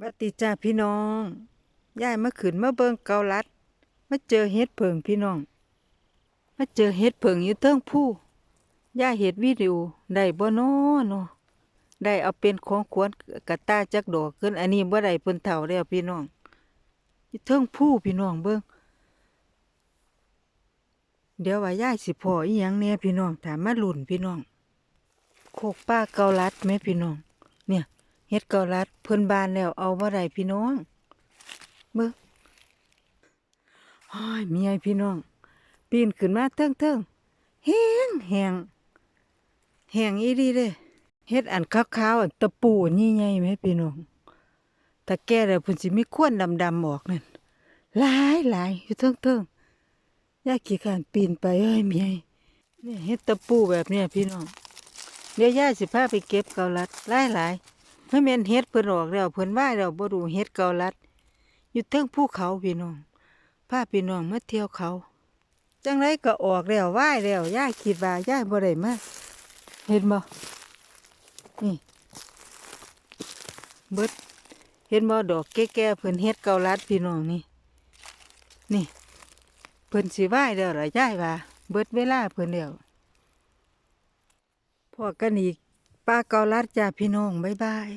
วัดติจ้าพี่น้องยายมาขึ้นมาเบิงเกาลัดมาเจอเฮ็ดเพิงพี่น้องมาเจอเฮ็ดเพิงอยู่เทิงผู้ยายเฮ็ดวิดีโอได้บ่น้อเนาะได้เอาเป็นของขวัญกะตาจักดอกขึ้นอันนี้บ่ได้เพิ่นเฒ่าแล้วพี่น้องอยู่เทิงผู้พี่น้องเบิ่งเดี๋ยวว่ายายสิพออีหยังแน่พี่น้องถามมาลุ้นพี่น้องโคกป้าเกาลัดแม่พี่น้อง เนี่ย เฮ็ดเกาลัดเพิ่นบานแล้วเอาบ่ได้พี่น้องเบิ่งฮ้อยเมียพี่น้อง ปีนขึ้นมาเทิงๆแหงแหงแหงอีดีเด้เฮ็ดอันขาวๆอันตะปูอันใหญ่ๆแม่พี่น้องถ้าแก่แล้วเพิ่นสิมีควนดำๆออกนั่นหลายหลายอยู่เทิงๆยายขี้ข้านปีนไปเอ้ยเมียเนี่ยเฮ็ดตะปูแบบเนี้ยพี่น้องเดี๋ยวยาสิพาไปเก็บเกาลัดหลายหลายๆ เพื่อแม่นเฮ็ดเพิ่นออกแล้วเพิ่นว่าแล้วบ่รู้เฮ็ดเกาลัด อยู่เทิงภูเขาพี่น้องพาพี่น้องมาเที่ยวเขา จังไรก็ออกแล้วว่ายแล้วย่าคิดว่าย่าบ่ได้มาเห็นบ่นี่เบิดเห็นบ่ดอกแก่ๆเพิ่นเฮ็ดเกาลัดพี่น้องนี่ นี่เพิ่นสิว่ายแล้วล่ะยายว่าเบิดเวลาเพิ่นแล้วพอกันอีก ป้าเกาลัดจ้าพี่น้องบ๊ายบาย